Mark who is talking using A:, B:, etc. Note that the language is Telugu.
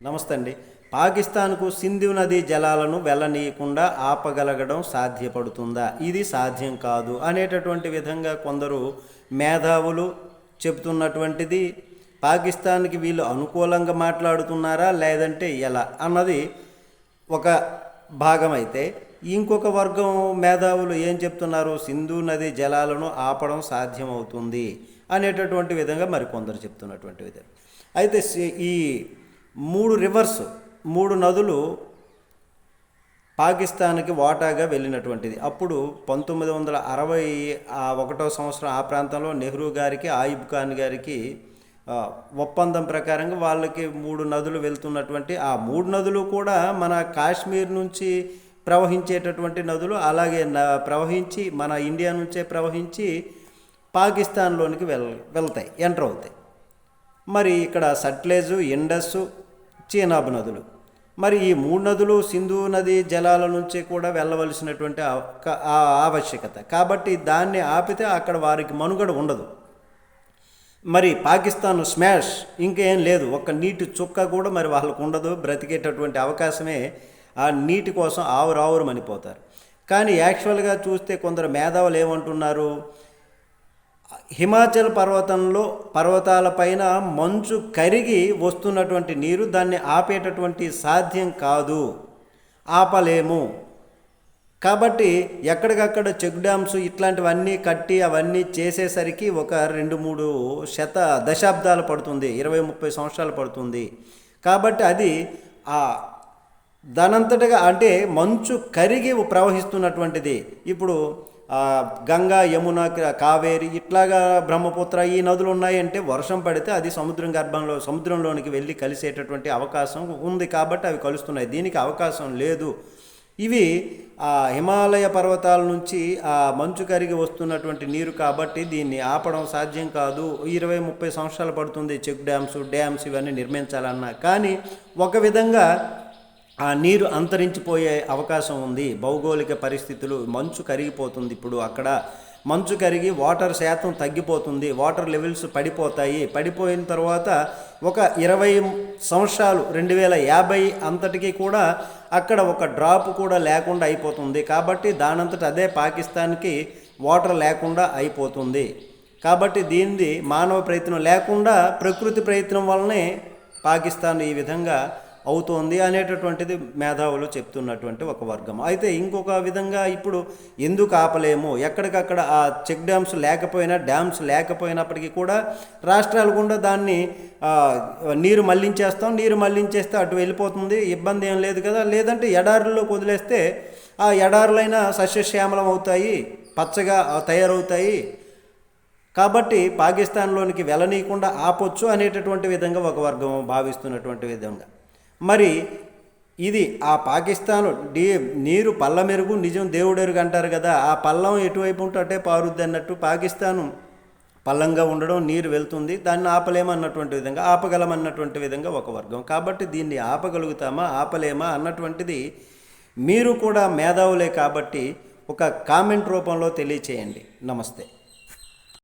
A: నమస్తే అండి పాకిస్తాన్కు సింధు నదీ జలాలను వెళ్ళనీయకుండా ఆపగలగడం సాధ్యపడుతుందా? ఇది సాధ్యం కాదు అనేటటువంటి విధంగా కొందరు మేధావులు చెబుతున్నటువంటిది పాకిస్తాన్కి వీళ్ళు అనుకూలంగా మాట్లాడుతున్నారా లేదంటే ఎలా అన్నది ఒక భాగం అయితే ఇంకొక వర్గం మేధావులు ఏం చెప్తున్నారు? సింధు నది జలాలను ఆపడం సాధ్యమవుతుంది అనేటటువంటి విధంగా మరికొందరు చెప్తున్నటువంటి విధంగా. అయితే సి- ఈ మూడు రివర్స్ మూడు నదులు పాకిస్తాన్కి వాటాగా వెళ్ళినటువంటిది. అప్పుడు పంతొమ్మిది వందల అరవై ఆ ఒకటో సంవత్సరం ఆ ప్రాంతంలో నెహ్రూ గారికి ఆయిబ్ ఖాన్ గారికి ఒప్పందం ప్రకారంగా వాళ్ళకి మూడు నదులు వెళ్తున్నటువంటి ఆ మూడు నదులు కూడా మన కాశ్మీర్ నుంచి ప్రవహించేటటువంటి నదులు అలాగే ప్రవహించి మన ఇండియా నుంచే ప్రవహించి పాకిస్తాన్లోనికి వెళ్ వెళ్తాయి ఎంటర్ అవుతాయి. మరి ఇక్కడ సట్లేజు ఇండస్సు చీనాబ్ నదులు. మరి ఈ మూడు నదులు సింధు నది జలాల నుంచి కూడా వెళ్ళవలసినటువంటి ఆ ఆవశ్యకత. కాబట్టి దాన్ని ఆపితే అక్కడ వారికి మనుగడ ఉండదు. మరి పాకిస్తాన్ స్మాష్ ఇంకేం లేదు. ఒక్క నీటి చుక్క కూడా మరి వాళ్ళకు ఉండదు. బ్రతికేటటువంటి అవకాశమే ఆ నీటి కోసం ఆవురావురు మనిపోతారు కానీ యాక్చువల్గా చూస్తే కొందరు మేధావులు ఏమంటున్నారు? హిమాచల్ పర్వతంలో పర్వతాలపైన మంచు కరిగి వస్తున్నటువంటి నీరు దాన్ని ఆపేటటువంటి సాధ్యం కాదు. ఆపలేము. కాబట్టి ఎక్కడికక్కడ చెక్ డ్యామ్స్ ఇట్లాంటివన్నీ కట్టి అవన్నీ చేసేసరికి ఒక రెండు మూడు శత దశాబ్దాలు పడుతుంది ఇరవై ముప్పై సంవత్సరాలు పడుతుంది. కాబట్టి అది ఆ దానంతటగా అంటే మంచు కరిగి ప్రవహిస్తున్నటువంటిది. ఇప్పుడు గంగా యమున కావేరి ఇట్లాగా బ్రహ్మపుత్ర ఈ నదులు ఉన్నాయంటే వర్షం పడితే అది సముద్రం గర్భంలో సముద్రంలోనికి వెళ్ళి కలిసేటటువంటి అవకాశం ఉంది కాబట్టి అవి కలుస్తున్నాయి. దీనికి అవకాశం లేదు. ఇవి ఆ హిమాలయ పర్వతాల నుంచి ఆ మంచు కరిగి వస్తున్నటువంటి నీరు కాబట్టి దీన్ని ఆపడం సాధ్యం కాదు. ఇరవై ముప్పై సంవత్సరాలు పడుతుంది చెక్ డ్యామ్స్ డ్యామ్స్ ఇవన్నీ నిర్మించాలన్నా. కానీ ఒక విధంగా ఆ నీరు అంతరించిపోయే అవకాశం ఉంది. భౌగోళిక పరిస్థితులు మంచు కరిగిపోతుంది ఇప్పుడు అక్కడ. మంచు కరిగి వాటర్ శాతం తగ్గిపోతుంది. వాటర్ లెవెల్స్ పడిపోతాయి. పడిపోయిన తర్వాత ఒక ఇరవై సంవత్సరాలు రెండు వేల యాభై అంతటికి కూడా అక్కడ ఒక డ్రాప్ కూడా లేకుండా అయిపోతుంది. కాబట్టి దానంతట అదే పాకిస్తాన్కి వాటర్ లేకుండా అయిపోతుంది. కాబట్టి దీనిది మానవ ప్రయత్నం లేకుండా ప్రకృతి ప్రయత్నం వల్లనే పాకిస్తాన్ ఈ విధంగా అవుతోంది అనేటటువంటిది మేధావులు చెప్తున్నటువంటి ఒక వర్గం. అయితే ఇంకొక విధంగా ఇప్పుడు ఎందుకు ఆపలేము? ఎక్కడికక్కడ ఆ చెక్ డ్యామ్స్ లేకపోయినా డ్యామ్స్ లేకపోయినప్పటికీ కూడా రాష్ట్రాలు కూడా దాన్ని నీరు మళ్ళించేస్తాం. నీరు మళ్ళించేస్తే అటు వెళ్ళిపోతుంది. ఇబ్బంది ఏం లేదు కదా. లేదంటే ఎడారుల్లోకి వదిలేస్తే ఆ ఎడారులైనా సస్యశ్యామలం అవుతాయి పచ్చగా తయారవుతాయి. కాబట్టి పాకిస్తాన్లోనికి వెళ్ళనీయకుండా ఆపొచ్చు అనేటటువంటి విధంగా ఒక వర్గం భావిస్తున్నటువంటి విధంగా. మరి ఇది ఆ పాకిస్తాన్ డీ నీరు పల్ల మెరుగు నిజం దేవుడెరుగు అంటారు కదా ఆ పల్లం ఎటువైపు ఉంటే పారుద్ది అన్నట్టు పాకిస్తాను పల్లంగా ఉండడం నీరు వెళ్తుంది దాన్ని ఆపలేమన్నటువంటి విధంగా ఆపగలమన్నటువంటి విధంగా ఒక వర్గం. కాబట్టి దీన్ని ఆపగలుగుతామా ఆపలేమా అన్నటువంటిది మీరు కూడా మేధావులే కాబట్టి ఒక కామెంట్ రూపంలో తెలియచేయండి. నమస్తే.